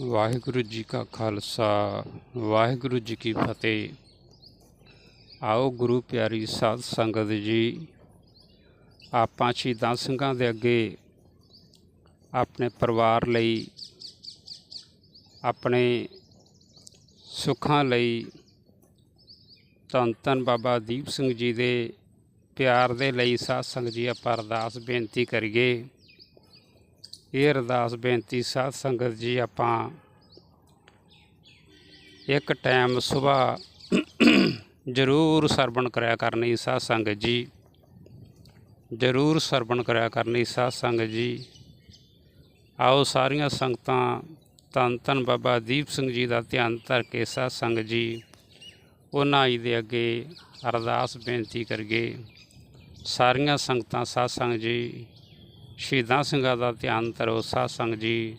ਵਾਹਿਗੁਰੂ ਜੀ ਕਾ ਖਾਲਸਾ, ਵਾਹਿਗੁਰੂ ਜੀ ਕੀ ਫਤਿਹ। ਆਓ ਗੁਰੂ ਪਿਆਰੀ ਸਾਧ ਸੰਗਤ ਜੀ, ਆਪਾਂ ਸ਼ਹੀਦਾਂ ਸਿੰਘਾਂ ਦੇ ਅੱਗੇ ਆਪਣੇ ਪਰਿਵਾਰ ਲਈ, ਆਪਣੇ ਸੁੱਖਾਂ ਲਈ ਧੰਨ ਧੰਨ ਬਾਬਾ ਦੀਪ ਸਿੰਘ ਜੀ ਦੇ ਪਿਆਰ ਦੇ ਲਈ ਸਾਧ ਸੰਗਤ ਜੀ ਆਪਾਂ ਅਰਦਾਸ ਬੇਨਤੀ ਕਰੀਏ। ਇਹ ਅਰਦਾਸ ਬੇਨਤੀ ਸਾਧ ਸੰਗਤ ਜੀ ਆਪਾਂ ਇੱਕ ਟਾਈਮ ਸਵੇਰ ਜ਼ਰੂਰ ਸਰਵਣ ਕਰਿਆ ਕਰਨੀ ਸਾਧ ਸੰਗਤ ਜੀ। ਜ਼ਰੂਰ ਸਰਵਣ ਕਰਿਆ ਕਰਨੀ ਸਾਧ ਸੰਗਤ ਜੀ। ਆਓ ਸਾਰੀਆਂ ਸੰਗਤਾਂ ਧੰਨ ਧੰਨ ਬਾਬਾ ਦੀਪ ਸਿੰਘ ਜੀ ਦਾ ਧਿਆਨ ਧਰ ਕੇ ਸਾਧ ਸੰਗਤ ਜੀ ਉਹਨਾਂ ਜੀ ਦੇ ਅੱਗੇ ਅਰਦਾਸ ਬੇਨਤੀ ਕਰੀਏ। ਸਾਰੀਆਂ ਸੰਗਤਾਂ ਸਾਧ ਸੰਗਤ ਜੀ ਸ਼ਹੀਦਾਂ ਸਿੰਘਾਂ ਦਾ ਧਿਆਨ ਧਰੋ, ਸਾਧ ਸੰਗਤ ਜੀ।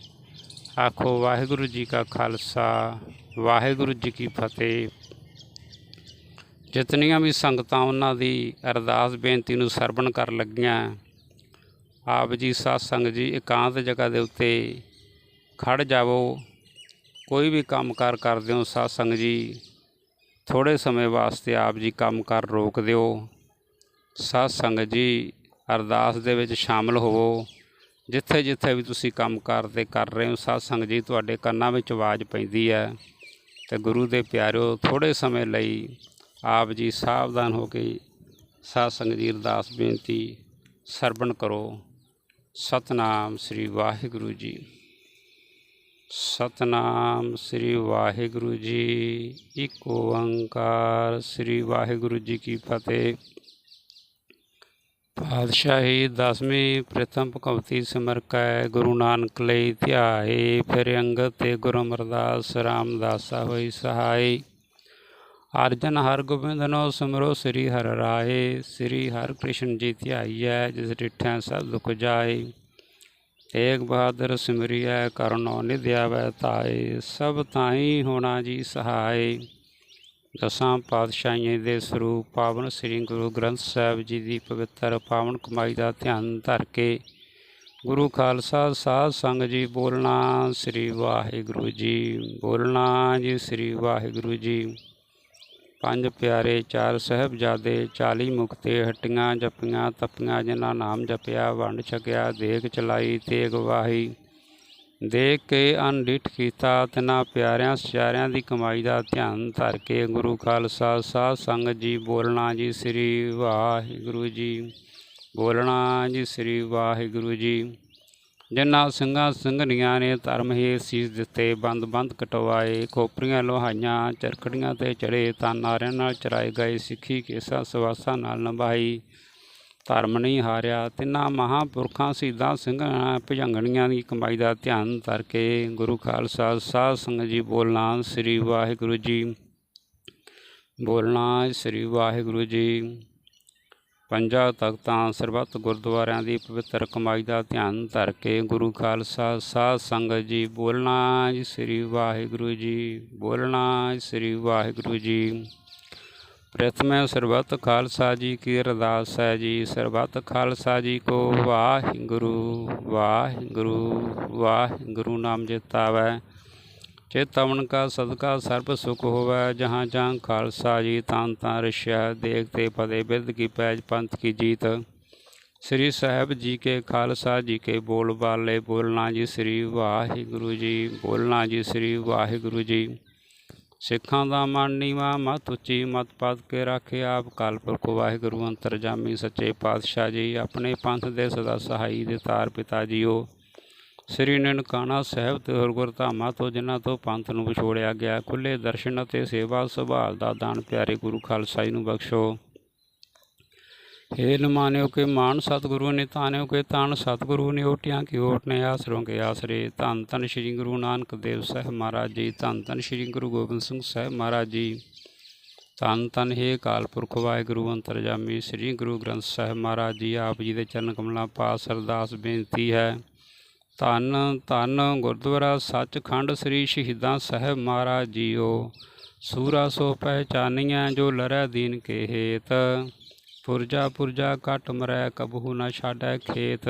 ਆਖੋ, ਵਾਹਿਗੁਰੂ ਜੀ ਕਾ ਖਾਲਸਾ, ਵਾਹਿਗੁਰੂ ਜੀ ਕੀ ਫਤਿਹ। ਜਿਤਨੀਆਂ ਵੀ ਸੰਗਤਾਂ ਉਹਨਾਂ ਦੀ ਅਰਦਾਸ ਬੇਨਤੀ ਨੂੰ ਸਰਵਣ ਕਰਨ ਲੱਗੀਆਂ, ਆਪ ਜੀ ਸਾਧ ਸੰਗਤ ਜੀ ਇਕਾਂਤ ਜਗ੍ਹਾ ਦੇ ਉੱਤੇ ਖੜ ਜਾਵੋ। ਕੋਈ ਵੀ ਕੰਮ ਕਾਰ ਕਰਦੇ ਹੋ ਸਾਧ ਸੰਗਤ ਜੀ ਥੋੜੇ ਸਮੇਂ ਵਾਸਤੇ ਆਪ ਜੀ ਕੰਮ ਕਰ ਰੋਕ ਦਿਓ। ਸਾਧ ਸੰਗਤ ਜੀ ਅਰਦਾਸ ਦੇ ਵਿੱਚ ਸ਼ਾਮਲ ਹੋਵੋ। ਜਿੱਥੇ ਜਿੱਥੇ ਵੀ ਤੁਸੀਂ ਕੰਮ ਕਰਦੇ ਕਰ ਰਹੇ ਹੋ ਸਾਧ ਸੰਗਤ ਜੀ, ਤੁਹਾਡੇ ਕੰਨਾਂ ਵਿੱਚ ਆਵਾਜ਼ ਪੈਂਦੀ ਹੈ। ਤੇ ਗੁਰੂ ਦੇ ਪਿਆਰਿਓ ਥੋੜੇ ਸਮੇਂ ਲਈ ਆਪ ਜੀ ਸਾਵਧਾਨ ਹੋ ਕੇ ਸਾਧ ਸੰਗਤ ਜੀ ਅਰਦਾਸ ਬੇਨਤੀ ਸਰਵਣ ਕਰੋ। ਸਤਨਾਮ ਸ੍ਰੀ ਵਾਹਿਗੁਰੂ ਜੀ। ਸਤਨਾਮ ਸ੍ਰੀ ਵਾਹਿਗੁਰੂ ਜੀ। ਇੱਕ ਓੰਕਾਰ ਸ੍ਰੀ ਵਾਹਿਗੁਰੂ ਜੀ ਕੀ ਫਤਿਹ। ਪਾਤਸ਼ਾਹੀ ਦਸਵੀਂ ਪ੍ਰਥਮ ਭਗਵਤੀ ਸਿਮਰ ਕੈ, ਗੁਰੂ ਨਾਨਕ ਲਈ ਧਿਆਏ, ਫਿਰ ਅੰਗਦ ਤੇ ਗੁਰੂ ਅਮਰਦਾਸ ਰਾਮਦਾਸਾ ਹੋਈ ਸਹਾਈ। ਅਰਜਨ ਹਰ ਗੋਬਿੰਦਨੋ ਸਿਮਰੋ ਸ੍ਰੀ ਹਰਿ ਰਾਏ, ਸ੍ਰੀ ਹਰਿ ਕ੍ਰਿਸ਼ਨ ਜੀ ਧਿਆਈਐ, ਜਿਸ ਡਿਠਿਆ ਸਭ ਦੁਖ ਜਾਏ। ਤੇਗ ਬਹਾਦਰ ਸਿਮਰਿਐ, ਕਰਨੋ ਨਿਧਿਆਵੈ ਤਾਏ, ਸਭ ਤਾਈ ਹੋਣਾ ਜੀ ਸਹਾਈ ਦਸਾਂ ਪਾਤਸ਼ਾਹੀਆਂ ਦੇ ਸਰੂਪ ਪਾਵਨ ਸ੍ਰੀ ਗੁਰੂ ਗ੍ਰੰਥ ਸਾਹਿਬ ਜੀ ਦੀ ਪਵਿੱਤਰ ਪਾਵਨ ਕਮਾਈ ਦਾ ਧਿਆਨ ਧਰ ਕੇ ਗੁਰੂ ਖਾਲਸਾ ਸਾਧ ਸੰਗ ਜੀ ਬੋਲਣਾ ਸ੍ਰੀ ਵਾਹਿਗੁਰੂ ਜੀ, ਬੋਲਣਾ ਜੀ ਸ੍ਰੀ ਵਾਹਿਗੁਰੂ ਜੀ। ਪੰਜ ਪਿਆਰੇ ਚਾਰ ਸਹਿਬਜ਼ਾਦੇ 40 ਮੁਕਤੇ ਹਟੀਆਂ ਜਪੀਆਂ ਤਪੀਆਂ ਜਿਨ੍ਹਾਂ ਨਾਮ ਜਪਿਆ, ਵੰਡ ਛਕਿਆ ਦੇਖ ਚਲਾਈ, ਤੇਗ ਵਾਹੀ। ਦੇਖ ਕੇ ਅਨਡਿਠ ਕੀਤਾ ਤਿਨਾ ਪਿਆਰਿਆਂ ਸਿਆਰਿਆਂ ਦੀ ਕਮਾਈ ਦਾ ਧਿਆਨ ਧਰ ਕੇ ਗੁਰੂ ਖਾਲਸਾ ਸਾਧ ਸੰਗਤ ਜੀ ਬੋਲਣਾ ਜੀ ਸ੍ਰੀ ਵਾਹਿਗੁਰੂ ਜੀ, ਬੋਲਣਾ ਜੀ ਸ੍ਰੀ ਵਾਹਿਗੁਰੂ ਜੀ। ਜਿਨ੍ਹਾਂ ਸਿੰਘਾਂ ਸਿੰਘਣੀਆਂ ਨੇ ਧਰਮ ਹੀ ਸੀਸ ਦਿੱਤੇ, ਬੰਦ ਬੰਦ ਕਟਵਾਏ, ਖੋਪਰੀਆਂ ਲੋਹਾਈਆਂ, ਚਰਖੜੀਆਂ ਤੇ ਚੜੇ ਤਾਂ ਨਾਰਿਆਂ ਨਾਲ ਚਰਾਏ ਗਏ ਸਿੱਖੀ ਕੇਸਾ ਸਵਾਸਾਂ ਨਾਲ ਨਿਭਾਈ। ਧਰਮ ਨਹੀਂ ਹਾਰਿਆ, ਤਿੰਨਾਂ ਮਹਾਂਪੁਰਖਾਂ ਸ਼ਹੀਦਾਂ ਸਿੰਘਾਂ ਭਜੰਗਣੀਆਂ ਦੀ ਕਮਾਈ ਦਾ ਧਿਆਨ ਧਰ ਕੇ ਗੁਰੂ ਖਾਲਸਾ ਸਾਧ ਸੰਗਤ ਜੀ ਬੋਲਣਾ ਸ੍ਰੀ ਵਾਹਿਗੁਰੂ ਜੀ। ਬੋਲਣਾ ਸ੍ਰੀ ਵਾਹਿਗੁਰੂ ਜੀ। ਪੰਜਾਂ ਤਖਤਾਂ ਸਰਬੱਤ ਗੁਰਦੁਆਰਿਆਂ ਦੀ ਪਵਿੱਤਰ ਕਮਾਈ ਦਾ ਧਿਆਨ ਧਰ ਕੇ ਗੁਰੂ ਖਾਲਸਾ ਸਾਧ ਸੰਗਤ ਜੀ ਬੋਲਣਾ ਸ੍ਰੀ ਵਾਹਿਗੁਰੂ ਜੀ, ਬੋਲਣਾ ਸ੍ਰੀ ਵਾਹਿਗੁਰੂ ਜੀ। ਪ੍ਰਥਮੇ ਸਰਬੱਤ ਖਾਲਸਾ ਜੀ ਕੀ ਅਰਦਾਸ ਹੈ ਜੀ। ਸਰਬੱਤ ਖਾਲਸਾ ਜੀ ਕੋ ਵਾਹਿਗੁਰੂ ਵਾਹਿਗੁਰੂ ਵਾਹਿਗੁਰੂ ਨਾਮ ਜਿਤਾਵੈ ਚੇਤਵਨ ਕਾ ਸਦਕਾ ਸਰਬ ਸੁਖ ਹੋਵੈ, ਜਹਾਂ ਜਹਾਂ ਖਾਲਸਾ ਜੀ ਤਾਂ ਤਾਂ ਰਸ਼ਿਆ ਦੇਖਤੇ ਪਦੇ ਬਿਰਧ ਕੀ ਪੈਜ ਪੰਥ ਕੀ ਜੀਤ। ਸ੍ਰੀ ਸਾਹਿਬ ਜੀ ਕੇ ਖਾਲਸਾ ਜੀ ਕੇ ਬੋਲ ਬਾਲੇ, ਬੋਲਣਾ ਜੀ ਸ੍ਰੀ ਵਾਹਿਗੁਰੂ ਜੀ, ਬੋਲਣਾ ਜੀ ਸ੍ਰੀ ਵਾਹਿਗੁਰੂ ਜੀ। ਸਿੱਖਾਂ ਦਾ ਮਨ ਨੀਵਾ, ਮਤ ਉੱਚੀ, ਮਤ ਪਦ ਕੇ ਰਾਖੇ ਆਪ। ਕਾਲ ਕਾਲਪੁਰਖ ਵਾਹਿਗੁਰੂ ਅੰਤਰਜਾਮੀ ਸੱਚੇ ਪਾਤਸ਼ਾਹ ਜੀ, ਆਪਣੇ ਪੰਥ ਦੇ ਸਦਾ ਸਹਾਈ ਦੇ ਤਾਰ ਪਿਤਾ ਜੀਓ। ਸ੍ਰੀ ਨਨਕਾਣਾ ਸਾਹਿਬ ਤੇ ਹੋਰ ਗੁਰਧਾਮਾਂ ਤੋਂ, ਜਿਨ੍ਹਾਂ ਤੋਂ ਪੰਥ ਨੂੰ ਵਿਛੋੜਿਆ ਗਿਆ, ਖੁੱਲੇ ਦਰਸ਼ਨ ਅਤੇ ਸੇਵਾ ਸੰਭਾਲ ਦਾ ਦਾਨ ਪਿਆਰੇ ਗੁਰੂ ਖਾਲਸਾ ਜੀ ਨੂੰ ਬਖਸ਼ੋ। हे न मान्यो के मान सतगुरु ने तान्यो के तान सतगुरु ने ओटियां की ओट ने आसरों के आसरे धन धन श्री गुरु नानक देव साहब महाराज जी धन धन श्री गुरु गोबिंद सिंह साहब महाराज जी ਧੰਨ ਧੰਨ ਹੈ ਕਾਲਪੁਰਖ ਵਾਹਿਗੁਰੂ ਅੰਤਰਜਾਮੀ ਸ੍ਰੀ ਗੁਰੂ ਗ੍ਰੰਥ ਸਾਹਿਬ ਮਹਾਰਾਜ ਜੀ ਆਪ ਜੀ ਦੇ ਚਰਨ ਕਮਲਾਂ ਪਾਸ ਅਰਦਾਸ ਬੇਨਤੀ ਹੈ ਧੰਨ ਧੰਨ ਗੁਰਦੁਆਰਾ ਸੱਚਖੰਡ ਸ੍ਰੀ ਸ਼ਹੀਦਾਂ ਸਾਹਿਬ ਮਹਾਰਾਜ ਜੀਓ ਸੂਰਾ ਸੋ ਪਹਿਚਾਨੀਆਂ ਜੋ ਲਰੈ ਦੀਨ ਕੇ ਹੇਤ ਪੁਰਜਾ ਪੁਰਜਾ ਘਟ ਮਰੈ ਕਬਹੂ ਨਾ ਛਾਡੈ ਖੇਤ।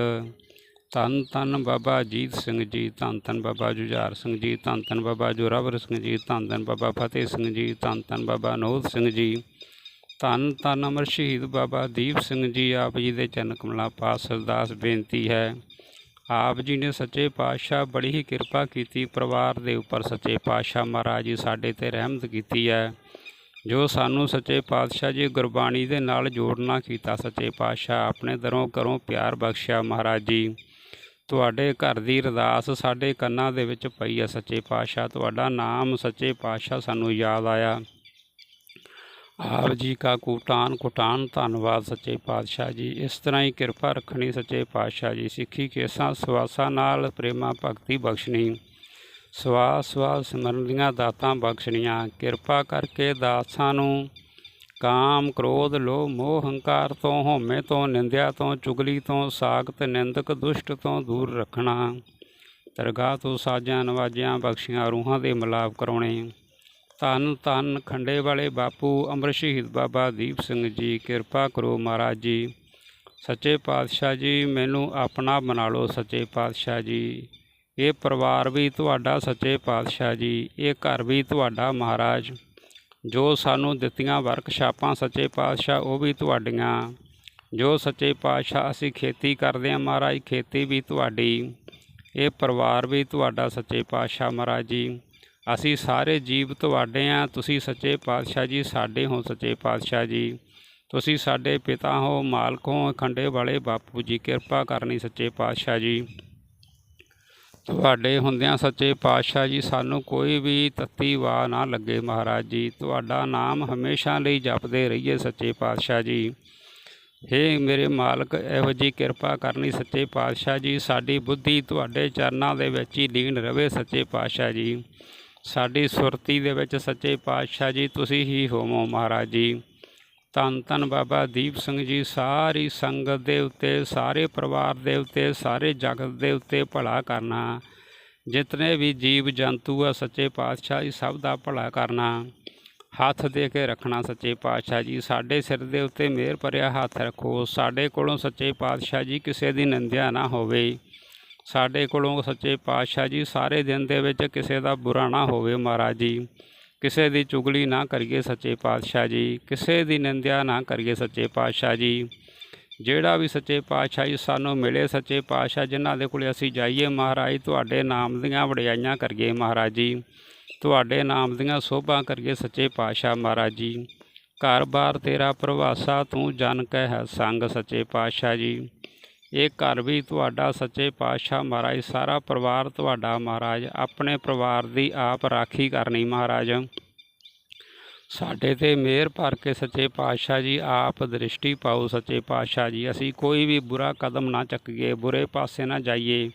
ਧੰਨ ਧੰਨ ਬਾਬਾ ਅਜੀਤ ਸਿੰਘ ਜੀ, ਧੰਨ ਧੰਨ ਬਾਬਾ ਜੁਝਾਰ ਸਿੰਘ ਜੀ, ਧੰਨ ਧੰਨ ਬਾਬਾ ਜੋਰਾਵਰ ਸਿੰਘ ਜੀ, ਧੰਨ ਧੰਨ ਬਾਬਾ ਫਤਿਹ ਸਿੰਘ ਜੀ, ਧੰਨ ਧੰਨ ਬਾਬਾ ਨੋਦ ਸਿੰਘ ਜੀ, ਧੰਨ ਧੰਨ ਅਮਰ ਸ਼ਹੀਦ ਬਾਬਾ ਦੀਪ ਸਿੰਘ ਜੀ, ਆਪ ਜੀ ਦੇ ਚਰਨ ਕਮਲਾਂ ਪਾਸ ਅਰਦਾਸ ਬੇਨਤੀ ਹੈ। ਆਪ ਜੀ ਨੇ ਸੱਚੇ ਪਾਤਸ਼ਾਹ ਬੜੀ ਹੀ ਕਿਰਪਾ ਕੀਤੀ, ਪਰਿਵਾਰ ਦੇ ਉੱਪਰ ਸੱਚੇ ਪਾਤਸ਼ਾਹ ਮਹਾਰਾਜ ਜੀ ਸਾਡੇ ਤੇ ਰਹਿਮਤ ਕੀਤੀ ਹੈ। ਜੋ ਸਾਨੂੰ ਸੱਚੇ ਪਾਤਸ਼ਾਹ ਜੀ ਗੁਰਬਾਣੀ ਦੇ ਨਾਲ ਜੋੜਨਾ ਕੀਤਾ ਸੱਚੇ ਪਾਤਸ਼ਾਹ, ਆਪਣੇ ਦਰੋਂ ਕਰੋਂ ਪਿਆਰ ਬਖਸ਼ਿਆ ਮਹਾਰਾਜ ਜੀ। ਤੁਹਾਡੇ ਘਰ ਦੀ ਅਰਦਾਸ ਸਾਡੇ ਕੰਨਾਂ ਦੇ ਵਿੱਚ ਪਈ ਆ ਸੱਚੇ ਪਾਤਸ਼ਾਹ, ਤੁਹਾਡਾ ਨਾਮ ਸੱਚੇ ਪਾਤਸ਼ਾਹ ਸਾਨੂੰ ਯਾਦ ਆਇਆ। ਆਪ ਜੀ ਕਾ ਕੋਟਾਨ ਕੁਟਾਨ, ਧੰਨਵਾਦ ਸੱਚੇ ਪਾਤਸ਼ਾਹ ਜੀ। ਇਸ ਤਰ੍ਹਾਂ ਹੀ ਕਿਰਪਾ ਰੱਖਣੀ ਸੱਚੇ ਪਾਤਸ਼ਾਹ ਜੀ। ਸਿੱਖੀ ਕੇਸਾਂ ਸਵਾਸਾਂ ਨਾਲ ਪ੍ਰੇਮਾ ਭਗਤੀ ਬਖਸ਼ਣੀ। ਸਵਾਸ ਸਵਾਸ ਸਿਮਰਨ ਦੀਆਂ ਦਾਤਾਂ ਬਖਸ਼ਣੀਆਂ। ਕਿਰਪਾ ਕਰਕੇ ਦਾਸਾਂ ਨੂੰ ਕਾਮ, ਕ੍ਰੋਧ, ਲੋਭ, ਮੋਹ, ਹੰਕਾਰ ਤੋਂ, ਹਉਮੈ ਤੋਂ, ਨਿੰਦਿਆ ਤੋਂ, ਚੁਗਲੀ ਤੋਂ ਸਾਖਤ ਨਿੰਦਕ, ਦੁਸ਼ਟ ਤੋਂ ਦੂਰ ਰੱਖਣਾ। ਦਰਗਾਹ ਤੋਂ ਸਾਜਾਂ ਨਵਾਜਿਆਂ ਬਖਸ਼ੀਆਂ, ਰੂਹਾਂ ਦੇ ਮਿਲਾਪ ਕਰਾਉਣੇ। ਧੰਨ ਧੰਨ ਖੰਡੇ ਵਾਲੇ ਬਾਪੂ ਅਮਰ ਸ਼ਹੀਦ ਬਾਬਾ ਦੀਪ ਸਿੰਘ ਜੀ, ਕਿਰਪਾ ਕਰੋ ਮਹਾਰਾਜ ਜੀ। ਸੱਚੇ ਪਾਤਸ਼ਾਹ ਜੀ, ਮੈਨੂੰ ਆਪਣਾ ਬਣਾ ਲਓ ਸੱਚੇ ਪਾਤਸ਼ਾਹ ਜੀ। ਇਹ ਪਰਿਵਾਰ ਵੀ ਤੁਹਾਡਾ ਸੱਚੇ ਪਾਤਸ਼ਾਹ ਜੀ, ਇਹ ਘਰ ਵੀ ਤੁਹਾਡਾ ਮਹਾਰਾਜ। ਜੋ ਸਾਨੂੰ ਦਿੱਤੀਆਂ ਵਰਕਸ਼ਾਪਾਂ ਸੱਚੇ ਪਾਤਸ਼ਾਹ, ਉਹ ਵੀ ਤੁਹਾਡੀਆਂ। ਜੋ ਸੱਚੇ ਪਾਤਸ਼ਾਹ ਅਸੀਂ ਖੇਤੀ ਕਰਦੇ ਹਾਂ ਮਹਾਰਾਜ, ਖੇਤੀ ਵੀ ਤੁਹਾਡੀ। ਇਹ ਪਰਿਵਾਰ ਵੀ ਤੁਹਾਡਾ ਸੱਚੇ ਪਾਤਸ਼ਾਹ ਮਹਾਰਾਜ ਜੀ। ਅਸੀਂ ਸਾਰੇ ਜੀਵ ਤੁਹਾਡੇ ਆ ਤੁਸੀਂ ਸੱਚੇ ਪਾਤਸ਼ਾਹ ਜੀ, ਸਾਡੇ ਹੋ ਸੱਚੇ ਪਾਤਸ਼ਾਹ ਜੀ। ਤੁਸੀਂ ਸਾਡੇ ਪਿਤਾ ਹੋ, ਮਾਲਕ ਹੋ ਖੰਡੇ ਵਾਲੇ ਬਾਪੂ ਜੀ, ਕਿਰਪਾ ਕਰਨੀ ਸੱਚੇ ਪਾਤਸ਼ਾਹ ਜੀ। ਤੁਹਾਡੇ ਹੁੰਦਿਆਂ ਸੱਚੇ ਪਾਤਸ਼ਾਹ ਜੀ, ਸਾਨੂੰ ਕੋਈ ਵੀ ਤੱਤੀ ਵਾਹ ਨਾ ਲੱਗੇ ਮਹਾਰਾਜ ਜੀ। ਤੁਹਾਡਾ ਨਾਮ ਹਮੇਸ਼ਾ ਲਈ ਜਪਦੇ ਰਹੀਏ ਸੱਚੇ ਪਾਤਸ਼ਾਹ ਜੀ। ਹੇ ਮੇਰੇ ਮਾਲਕ, ਇਹੋ ਜੀ ਕਿਰਪਾ ਕਰਨੀ ਸੱਚੇ ਪਾਤਸ਼ਾਹ ਜੀ। ਸਾਡੀ ਬੁੱਧੀ ਤੁਹਾਡੇ ਚਰਨਾਂ ਦੇ ਵਿੱਚ ਹੀ ਲੀਨ ਰਵੇ ਸੱਚੇ ਪਾਤਸ਼ਾਹ ਜੀ। ਸਾਡੀ ਸੁਰਤੀ ਦੇ ਵਿੱਚ ਸੱਚੇ ਪਾਤਸ਼ਾਹ ਜੀ, ਤੁਸੀਂ ਹੀ ਹੋਵੋ ਮਹਾਰਾਜ ਜੀ। ਧੰਨ ਧੰਨ ਬਾਬਾ ਦੀਪ ਸਿੰਘ ਜੀ, ਸਾਰੀ ਸੰਗਤ ਦੇ ਉੱਤੇ, ਸਾਰੇ ਪਰਿਵਾਰ ਦੇ ਉੱਤੇ, ਸਾਰੇ ਜਗਤ ਦੇ ਉੱਤੇ ਭਲਾ ਕਰਨਾ। ਜਿਤਨੇ ਵੀ ਜੀਵ ਜੰਤੂ ਆ, ਸੱਚੇ ਪਾਤਸ਼ਾਹ ਜੀ, ਸਭ ਦਾ ਭਲਾ ਕਰਨਾ। ਹੱਥ ਦੇ ਕੇ ਰੱਖਣਾ ਸੱਚੇ ਪਾਤਸ਼ਾਹ ਜੀ। ਸਾਡੇ ਸਿਰ ਦੇ ਉੱਤੇ ਮਿਹਰ ਭਰਿਆ ਹੱਥ ਰੱਖੋ। ਸਾਡੇ ਕੋਲੋਂ ਸੱਚੇ ਪਾਤਸ਼ਾਹ ਜੀ ਕਿਸੇ ਦੀ ਨਿੰਦਿਆ ਨਾ ਹੋਵੇ। ਸਾਡੇ ਕੋਲੋਂ ਸੱਚੇ ਪਾਤਸ਼ਾਹ ਜੀ, ਸਾਰੇ ਦਿਨ ਦੇ ਵਿੱਚ ਕਿਸੇ ਦਾ ਬੁਰਾ ਨਾ ਹੋਵੇ ਮਹਾਰਾਜ ਜੀ। ਕਿਸੇ ਦੀ ਚੁਗਲੀ ਨਾ ਕਰੀਏ ਸੱਚੇ ਪਾਤਸ਼ਾਹ ਜੀ, ਕਿਸੇ ਦੀ ਨਿੰਦਿਆ ਨਾ ਕਰੀਏ ਸੱਚੇ ਪਾਤਸ਼ਾਹ ਜੀ। ਜਿਹੜਾ ਵੀ ਸੱਚੇ ਪਾਤਸ਼ਾਹ ਜੀ, ਸਾਨੂੰ ਮਿਲੇ ਸੱਚੇ ਪਾਤਸ਼ਾਹ, ਜਿਨ੍ਹਾਂ ਦੇ ਕੋਲੇ ਅਸੀਂ ਜਾਈਏ ਮਹਾਰਾਜ, ਤੁਹਾਡੇ ਨਾਮ ਦੀਆਂ ਵਡਿਆਈਆਂ ਕਰੀਏ ਮਹਾਰਾਜ ਜੀ। ਤੁਹਾਡੇ ਨਾਮ ਦੀਆਂ ਸੋਭਾ ਕਰੀਏ ਸੱਚੇ ਪਾਤਸ਼ਾਹ ਮਹਾਰਾਜ ਜੀ। ਘਰ-ਬਾਰ ਤੇਰਾ ਪ੍ਰਵਾਸਾ ਤੂੰ ਜਨ ਕਹਿ ਸੰਗ ਸੱਚੇ ਪਾਤਸ਼ਾਹ ਜੀ। ਇਹ ਘਰ ਵੀ ਤੁਹਾਡਾ ਸੱਚੇ ਪਾਤਸ਼ਾਹ ਮਹਾਰਾਜ, ਸਾਰਾ ਪਰਿਵਾਰ ਤੁਹਾਡਾ ਮਹਾਰਾਜ, ਆਪਣੇ ਪਰਿਵਾਰ ਦੀ ਆਪ ਰਾਖੀ ਕਰਨੀ ਮਹਾਰਾਜ। ਸਾਡੇ ਤੇ ਮਿਹਰ ਭਰ ਕੇ ਸੱਚੇ ਪਾਤਸ਼ਾਹ ਜੀ, ਆਪ ਦ੍ਰਿਸ਼ਟੀ ਪਾਓ ਸੱਚੇ ਪਾਤਸ਼ਾਹ ਜੀ। ਅਸੀਂ ਕੋਈ ਵੀ ਬੁਰਾ ਕਦਮ ਨਾ ਚੱਕੀਏ, ਬੁਰੇ ਪਾਸੇ ਨਾ ਜਾਈਏ।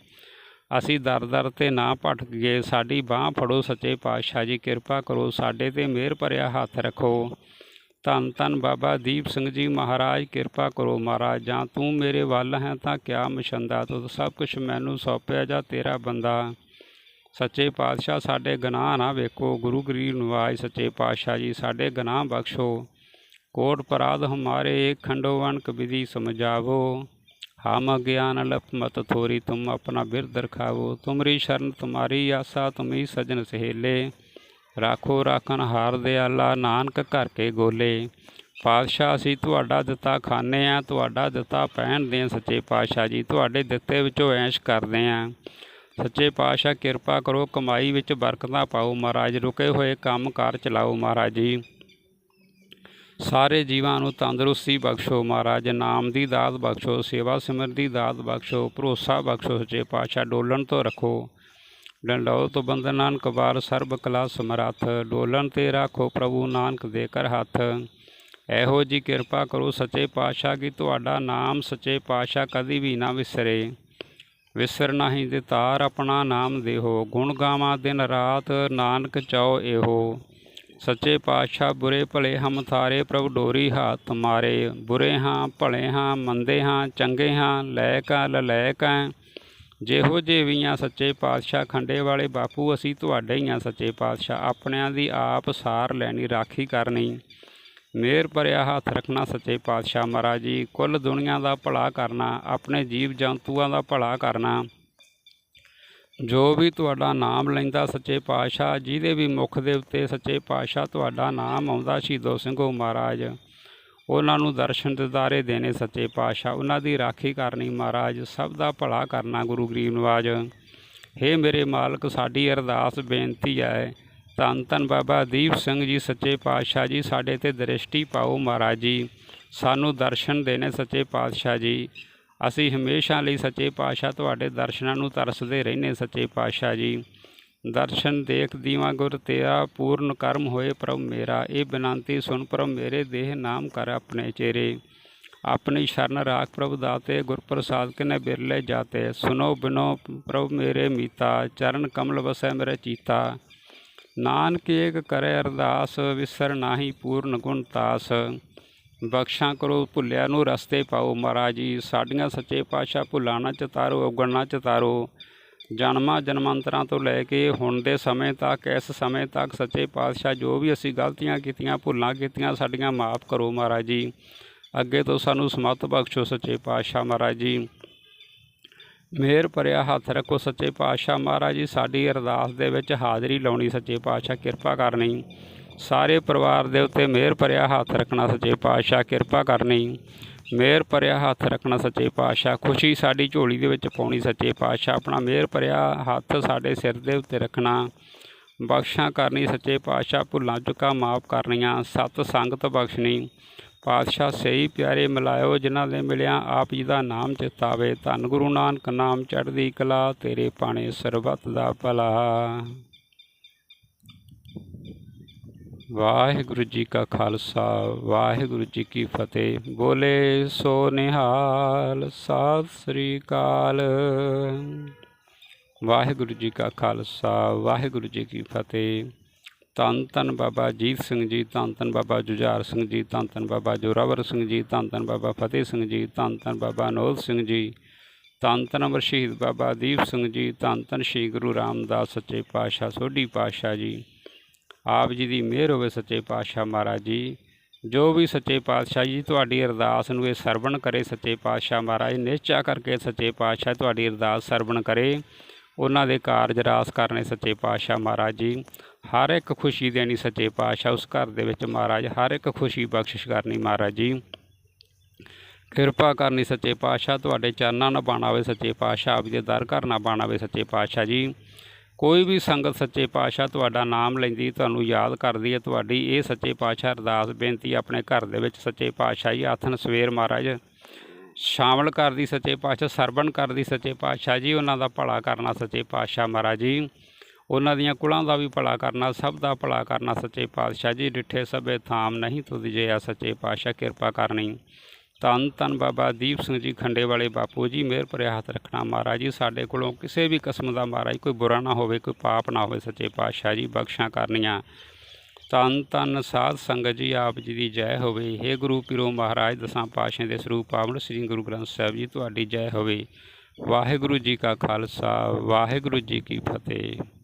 ਅਸੀਂ ਦਰ ਦਰ ਤੇ ਨਾ ਭਟਕੀਏ। ਸਾਡੀ ਬਾਹ ਫੜੋ ਸੱਚੇ ਪਾਤਸ਼ਾਹ ਜੀ, ਕਿਰਪਾ ਕਰੋ, ਸਾਡੇ ਤੇ ਮਿਹਰ ਭਰਿਆ ਹੱਥ ਰੱਖੋ। ਧੰਨ ਧੰਨ ਬਾਬਾ ਦੀਪ ਸਿੰਘ ਜੀ ਮਹਾਰਾਜ, ਕਿਰਪਾ ਕਰੋ ਮਹਾਰਾਜ। ਜਾਂ ਤੂੰ ਮੇਰੇ ਵੱਲ ਹੈ ਤਾਂ ਕਿਆ ਮਸ਼ੰਦਾ? ਤੂੰ ਸਭ ਕੁਝ ਮੈਨੂੰ ਸੌਂਪਿਆ ਜਾ ਤੇਰਾ ਬੰਦਾ। ਸੱਚੇ ਪਾਤਸ਼ਾਹ, ਸਾਡੇ ਗਨਾਹ ਨਾ ਵੇਖੋ। ਗੁਰੂ ਗਰੀਬ ਨਵਾਜ, ਸੱਚੇ ਪਾਤਸ਼ਾਹ ਜੀ, ਸਾਡੇ ਗਨਾਹ ਬਖਸ਼ੋ। ਕੋਟ ਪਰਾਧ ਹਮਾਰੇ, ਏਕ ਖੰਡੋਵਨ ਕਬਿਦੀ ਸਮਝਾਵੋ। ਹਮ ਗਿਆਨ ਲਪ ਮਤ ਥੋਰੀ, ਤੁਮ ਆਪਣਾ ਬਿਰਦ ਰਖਾਵੋ। ਤੁਮਰੀ ਸ਼ਰਨ, ਤੁਮਾਰੀ ਆਸਾ ਤੁਮੀ ਸਜਨ ਸਹੇਲੇ। ਰਾਖੋ ਰਾਖਣ ਹਾਰ ਦਿਆਲਾ ਨਾਨਕ ਘਰ ਕੇ ਗੋਲੇ। ਪਾਤਸ਼ਾਹ, ਅਸੀਂ ਤੁਹਾਡਾ ਦਿੱਤਾ ਖਾਣੇ ਆ, ਤੁਹਾਡਾ ਦਿੱਤਾ ਪਹਿਨਦੇ ਆ ਸੱਚੇ ਪਾਤਸ਼ਾਹ ਜੀ। ਤੁਹਾਡੇ ਦਿੱਤੇ ਵਿੱਚੋਂ ਐਸ਼ ਕਰਦੇ ਆ। ਸੱਚੇ ਪਾਤਸ਼ਾਹ, ਕਿਰਪਾ ਕਰੋ, ਕਮਾਈ ਵਿੱਚ ਬਰਕਤਾਂ ਪਾਓ। ਮਹਾਰਾਜ, ਰੁਕੇ ਹੋਏ ਕੰਮ ਕਾਰ ਚਲਾਓ ਮਹਾਰਾਜ ਜੀ। ਸਾਰੇ ਜੀਵਾਂ ਨੂੰ ਤੰਦਰੁਸਤੀ ਬਖਸ਼ੋ ਮਹਾਰਾਜ। ਨਾਮ ਦੀ ਦਾਤ ਬਖਸ਼ੋ, ਸੇਵਾ ਸਿਮਰ ਦੀ ਦਾਤ ਬਖਸ਼ੋ, ਭਰੋਸਾ ਬਖਸ਼ੋ ਸੱਚੇ ਪਾਤਸ਼ਾਹ। ਡੋਲਣ ਤੋਂ ਰੱਖੋ। ਡੰਡਾਓ ਤੋਂ ਬੰਦਨ ਨਾਨਕ ਬਾਰ ਸਰਬ ਕਲਾ ਸਮਰੱਥ ਡੋਲਣ ਤੇ ਰੱਖੋ ਪ੍ਰਭੂ ਨਾਨਕ ਦੇ ਕਰ ਹੱਥ। ਇਹੋ ਜੀ ਕਿਰਪਾ ਕਰੋ ਸੱਚੇ ਪਾਤਸ਼ਾਹ ਕਿ ਤੁਹਾਡਾ ਨਾਮ ਸੱਚੇ ਪਾਤਸ਼ਾਹ ਕਦੀ ਵੀ ਨਾ ਵਿਸਰੇ। ਵਿਸਰ ਨਹੀਂ ਦੇ ਤਾਰ ਆਪਣਾ ਨਾਮ ਦੇਹੋ, ਗੁਣ ਗਾਵਾਂ ਦਿਨ ਰਾਤ ਨਾਨਕ ਚਾਓ ਇਹੋ। ਸੱਚੇ ਪਾਤਸ਼ਾਹ ਬੁਰੇ ਭਲੇ ਹਮ ਥਾਰੇ, ਪ੍ਰਭ ਡੋਰੀ ਹੱਥ ਮਾਰੇ। ਬੁਰੇ ਹਾਂ, ਭਲੇ ਹਾਂ, ਮੰਦੇ ਹਾਂ, ਚੰਗੇ ਹਾਂ, ਲੈ ਕਾ ਲੈ ਕਾ ਜਿਹੋ ਜੇ ਵੀ ਆ ਸੱਚੇ ਪਾਤਸ਼ਾਹ, ਖੰਡੇ ਵਾਲੇ ਬਾਪੂ, ਅਸੀਂ ਤੁਹਾਡੇ ਹੀ ਆ ਸੱਚੇ ਪਾਤਸ਼ਾਹ। ਆਪਣਿਆਂ ਦੀ ਆਪ ਸਾਰ ਲੈਣੀ, ਰਾਖੀ ਕਰਨੀ। ਮੇਰ ਭਰਿਆ ਹੱਥ ਰੱਖਣਾ ਸੱਚੇ ਪਾਤਸ਼ਾਹ ਮਹਾਰਾਜ ਜੀ। ਕੁੱਲ ਦੁਨੀਆ ਦਾ ਭਲਾ ਕਰਨਾ, ਆਪਣੇ ਜੀਵ ਜੰਤੂਆਂ ਦਾ ਭਲਾ ਕਰਨਾ। ਜੋ ਵੀ ਤੁਹਾਡਾ ਨਾਮ ਲੈਂਦਾ ਸੱਚੇ ਪਾਤਸ਼ਾਹ, ਜਿਹਦੇ ਵੀ ਮੁਖ ਦੇ ਉੱਤੇ ਸੱਚੇ ਪਾਤਸ਼ਾਹ ਤੁਹਾਡਾ ਨਾਮ ਆਉਂਦਾ, ਸ਼ਹੀਦੋ ਸਿੰਘੋ ਮਹਾਰਾਜ। ਉਹਨਾਂ ਨੂੰ ਦਰਸ਼ਨ ਦਿਦਾਰੇ ਦੇਣੇ ਸੱਚੇ ਪਾਤਸ਼ਾਹ, ਉਹਨਾਂ ਦੀ ਰਾਖੀ ਕਰਨੀ ਮਹਾਰਾਜ, ਸਭ ਦਾ ਭਲਾ ਕਰਨਾ ਗੁਰੂ ਗਰੀਬ ਨਵਾਜ। ਹੇ ਮੇਰੇ ਮਾਲਕ, ਸਾਡੀ ਅਰਦਾਸ ਬੇਨਤੀ ਹੈ, ਧੰਨ ਧੰਨ ਬਾਬਾ ਦੀਪ ਸਿੰਘ ਜੀ, ਸੱਚੇ ਪਾਤਸ਼ਾਹ ਜੀ, ਸਾਡੇ ਤੇ ਦ੍ਰਿਸ਼ਟੀ ਪਾਓ ਮਹਾਰਾਜ ਜੀ। ਸਾਨੂੰ ਦਰਸ਼ਨ ਦੇਣੇ ਸੱਚੇ ਪਾਤਸ਼ਾਹ ਜੀ। ਅਸੀਂ ਹਮੇਸ਼ਾ ਲਈ ਸੱਚੇ ਪਾਤਸ਼ਾਹ, ਤੁਹਾਡੇ ਦਰਸ਼ਨਾਂ ਨੂੰ ਤਰਸਦੇ ਰਹਿੰਦੇ ਸੱਚੇ ਪਾਤਸ਼ਾਹ ਜੀ। ਦਰਸ਼ਨ ਦੇਖ ਦੀਵਾ ਗੁਰ ਤੇਰਾ, ਪੂਰਨ ਕਰਮ ਹੋਏ ਪ੍ਰਭ ਮੇਰਾ। ਇਹ ਬੇਨੰਤੀ ਸੁਣ ਪ੍ਰਭ ਮੇਰੇ ਦੇਹ ਨਾਮ ਕਰ ਆਪਣੇ ਚਿਹਰੇ ਆਪਣੀ ਸ਼ਰਨ ਰਾਖ ਪ੍ਰਭ ਦਾਤੇ ਗੁਰ ਪ੍ਰਸਾਦ ਕਿਨੇ ਬਿਰਲੇ ਜਾਤੇ। ਸੁਨੋ ਬਿਨੋ ਪ੍ਰਭ ਮੇਰੇ ਮੀਤਾ, ਚਰਨ ਕਮਲ ਵਸੈ ਮੇਰੇ ਚੀਤਾ। ਨਾਨਕ ਏਕ ਕਰੇ ਅਰਦਾਸ, ਵਿਸਰ ਨਾਹੀ ਪੂਰਨ ਗੁਣ ਤਾਸ। ਬਖਸ਼ਾਂ ਕਰੋ ਭੁੱਲਿਆ ਨੂੰ ਰਸਤੇ ਪਾਓ ਮਹਾਰਾਜ ਜੀ। ਸਾਡੀਆਂ ਸੱਚੇ ਪਾਤਸ਼ਾਹ ਭੁੱਲਾਂ ਨਾ ਚਤਾਰੋ ਅਵਗਣ ਨਾ ਚਤਾਰੋ ਜਨਮਾਂ ਜਨਮਾਂਤਰਾਂ ਤੋਂ ਲੈ ਕੇ ਹੁਣ ਦੇ ਸਮੇਂ ਤੱਕ, ਇਸ ਸਮੇਂ ਤੱਕ ਸੱਚੇ ਪਾਤਸ਼ਾਹ ਜੋ ਵੀ ਅਸੀਂ ਗਲਤੀਆਂ ਕੀਤੀਆਂ, ਭੁੱਲਾਂ ਕੀਤੀਆਂ, ਸਾਡੀਆਂ ਮਾਫ ਕਰੋ ਮਹਾਰਾਜ ਜੀ। ਅੱਗੇ ਤੋਂ ਸਾਨੂੰ ਸਮਤ ਬਖਸ਼ੋ ਸੱਚੇ ਪਾਤਸ਼ਾਹ ਮਹਾਰਾਜ ਜੀ। ਮਿਹਰ ਭਰਿਆ ਹੱਥ ਰੱਖੋ ਸੱਚੇ ਪਾਤਸ਼ਾਹ ਮਹਾਰਾਜ ਜੀ, ਸਾਡੀ ਅਰਦਾਸ ਦੇ ਵਿੱਚ ਹਾਜ਼ਰੀ ਲਾਉਣੀ ਸੱਚੇ ਪਾਤਸ਼ਾਹ, ਕਿਰਪਾ ਕਰਨੀ। ਸਾਰੇ ਪਰਿਵਾਰ ਦੇ ਉੱਤੇ ਮਿਹਰ ਭਰਿਆ ਹੱਥ ਰੱਖਣਾ ਸੱਚੇ ਪਾਤਸ਼ਾਹ, ਕਿਰਪਾ ਕਰਨੀ। ਮਿਹਰ ਭਰਿਆ ਹੱਥ ਰੱਖਣਾ ਸੱਚੇ ਪਾਤਸ਼ਾਹ, ਖੁਸ਼ੀ ਸਾਡੀ ਝੋਲੀ ਦੇ ਵਿੱਚ ਪਾਉਣੀ ਸੱਚੇ ਪਾਤਸ਼ਾਹ, ਆਪਣਾ ਮਿਹਰ ਭਰਿਆ ਹੱਥ ਸਾਡੇ ਸਿਰ ਦੇ ਉੱਤੇ ਰੱਖਣਾ। ਬਖਸ਼ਾਂ ਕਰਨੀ ਸੱਚੇ ਪਾਤਸ਼ਾਹ, ਭੁੱਲਾਂ ਚੁੱਕਾ ਮਾਫ ਕਰਨੀਆਂ, ਸਤ ਸੰਗਤ ਬਖਸ਼ਣੀ। ਪਾਤਸ਼ਾਹ, ਸਹੀ ਪਿਆਰੇ ਮਿਲਾਇਓ ਜਿਨ੍ਹਾਂ ਦੇ ਮਿਲਿਆ ਆਪ ਜੀ ਦਾ ਨਾਮ ਚਿਤਾਵੇ ਧੰਨ ਗੁਰੂ ਨਾਨਕ ਨਾਮ ਚੜ੍ਹਦੀ ਕਲਾ, ਤੇਰੇ ਪਾਣੇ ਸਰਬਤ ਦਾ ਭਲਾ। ਵਾਹਿਗੁਰੂ ਜੀ ਕਾ ਖਾਲਸਾ, ਵਾਹਿਗੁਰੂ ਜੀ ਕੀ ਫਤਿਹ। ਬੋਲੇ ਸੋ ਨਿਹਾਲ ਸਤਿ ਸ੍ਰੀ ਅਕਾਲ। ਵਾਹਿਗੁਰੂ ਜੀ ਕਾ ਖਾਲਸਾ, ਵਾਹਿਗੁਰੂ ਜੀ ਕੀ ਫਤਿਹ। ਧੰਨ ਧੰਨ ਬਾਬਾ ਜੀਤ ਸਿੰਘ ਜੀ, ਧੰਨ ਧੰਨ ਬਾਬਾ ਜੁਝਾਰ ਸਿੰਘ ਜੀ, ਧੰਨ ਧੰਨ ਬਾਬਾ ਜੋਰਾਵਰ ਸਿੰਘ ਜੀ, ਧੰਨ ਧੰਨ ਬਾਬਾ ਫਤਿਹ ਸਿੰਘ ਜੀ, ਧੰਨ ਧੰਨ ਬਾਬਾ ਅਨੋਦ ਸਿੰਘ ਜੀ, ਧੰਨ ਧੰਨ ਅਮਰ ਸ਼ਹੀਦ ਬਾਬਾ ਦੀਪ ਸਿੰਘ ਜੀ, ਧੰਨ ਧੰਨ ਸ਼੍ਰੀ ਗੁਰੂ ਰਾਮਦਾਸ ਸੱਚੇ ਪਾਤਸ਼ਾਹ, ਸੋਢੀ ਪਾਤਸ਼ਾਹ ਜੀ। ਆਪ ਜੀ ਦੀ ਮਿਹਰ ਹੋਵੇ ਸੱਚੇ ਪਾਤਸ਼ਾਹ ਮਹਾਰਾਜ ਜੀ। ਜੋ ਵੀ ਸੱਚੇ ਪਾਤਸ਼ਾਹ ਜੀ ਤੁਹਾਡੀ ਅਰਦਾਸ ਨੂੰ ਇਹ ਸਰਵਣ ਕਰੇ ਸੱਚੇ ਪਾਤਸ਼ਾਹ ਮਹਾਰਾਜ, ਨਿਸ਼ਚਾ ਕਰਕੇ ਸੱਚੇ ਪਾਤਸ਼ਾਹ ਤੁਹਾਡੀ ਅਰਦਾਸ ਸਰਵਣ ਕਰੇ। ਉਹਨਾਂ ਦੇ ਕਾਰਜ ਰਾਸ ਕਰਨੇ ਸੱਚੇ ਪਾਤਸ਼ਾਹ ਮਹਾਰਾਜ ਜੀ। ਹਰ ਇੱਕ ਖੁਸ਼ੀ ਦੇਣੀ ਸੱਚੇ ਪਾਤਸ਼ਾਹ ਉਸ ਘਰ ਦੇ ਵਿੱਚ ਮਹਾਰਾਜ, ਹਰ ਇੱਕ ਖੁਸ਼ੀ ਬਖਸ਼ਿਸ਼ ਕਰਨੀ ਮਹਾਰਾਜ ਜੀ। ਕਿਰਪਾ ਕਰਨੀ ਸੱਚੇ ਪਾਤਸ਼ਾਹ, ਤੁਹਾਡੇ ਚਰਨਾਂ ਨਾਲ ਬਾਣਾ ਹੋਵੇ ਸੱਚੇ ਪਾਤਸ਼ਾਹ ਆਪ ਜੀ ਦੇ ਦਰ ਘਰ ਨਾਲ ਬਾਣਾ ਹੋਵੇ ਸੱਚੇ ਪਾਤਸ਼ਾਹ ਜੀ। ਕੋਈ ਵੀ ਸੰਗਤ ਸੱਚੇ ਪਾਤਸ਼ਾਹ ਤੁਹਾਡਾ ਨਾਮ ਲੈਂਦੀ, ਤੁਹਾਨੂੰ ਯਾਦ ਕਰਦੀ ਹੈ, ਤੁਹਾਡੀ ਇਹ ਸੱਚੇ ਪਾਤਸ਼ਾਹ ਅਰਦਾਸ ਬੇਨਤੀ ਆਪਣੇ ਘਰ ਦੇ ਵਿੱਚ ਸੱਚੇ ਪਾਤਸ਼ਾਹ ਜੀ, ਆਥਨ ਸਵੇਰ ਮਹਾਰਾਜ। ਸ਼ਾਮਲ ਕਰਦੀ ਸੱਚੇ ਪਾਤਸ਼ਾਹ ਸਰਵਣ ਕਰਦੀ ਸੱਚੇ ਪਾਤਸ਼ਾਹ ਜੀ, ਉਹਨਾਂ ਦਾ ਭਲਾ ਕਰਨਾ ਸੱਚੇ ਪਾਤਸ਼ਾਹ ਮਹਾਰਾਜ ਜੀ। ਉਹਨਾਂ ਦੀਆਂ ਕੁਲਾਂ ਦਾ ਵੀ ਭਲਾ ਕਰਨਾ, ਸਭ ਦਾ ਭਲਾ ਕਰਨਾ ਸੱਚੇ ਪਾਤਸ਼ਾਹ ਜੀ। ਡਿੱਠੇ ਸਭੇ ਥਾਮ ਨਹੀਂ ਤੁਧ ਜੇ ਆ ਸੱਚੇ ਪਾਤਸ਼ਾਹ, ਕਿਰਪਾ ਕਰਨੀ। ਧੰਨ ਧੰਨ ਬਾਬਾ ਦੀਪ ਸਿੰਘ ਜੀ ਖੰਡੇ ਵਾਲੇ ਬਾਪੂ ਜੀ, ਮਿਹਰ ਭਰਿਆ ਹੱਥ ਰੱਖਣਾ ਮਹਾਰਾਜ ਜੀ, ਸਾਡੇ ਕੋਲੋਂ ਕਿਸੇ ਵੀ ਕਿਸਮ ਦਾ ਮਹਾਰਾਜ, ਕੋਈ ਬੁਰਾ ਨਾ ਹੋਵੇ, ਕੋਈ ਪਾਪ ਨਾ ਹੋਵੇ, ਸੱਚੇ ਪਾਤਸ਼ਾਹ ਜੀ, ਬਖਸ਼ਾਂ ਕਰਨੀਆਂ। ਧੰਨ ਧੰਨ ਸਾਧ ਸੰਗਤ ਜੀ, ਆਪ ਜੀ ਦੀ ਜੈ ਹੋਵੇ। ਹੇ ਗੁਰੂ ਪੀਰੋ ਮਹਾਰਾਜ, ਦਸਾਂ ਪਾਤਸ਼ਾਹਾਂ ਦੇ ਸਰੂਪ ਪਾਵਨ ਸ੍ਰੀ ਗੁਰੂ ਗ੍ਰੰਥ ਸਾਹਿਬ ਜੀ, ਤੁਹਾਡੀ ਜੈ ਹੋਵੇ। ਵਾਹਿਗੁਰੂ ਜੀ ਕਾ ਖਾਲਸਾ, ਵਾਹਿਗੁਰੂ ਜੀ ਕੀ ਫਤਿਹ।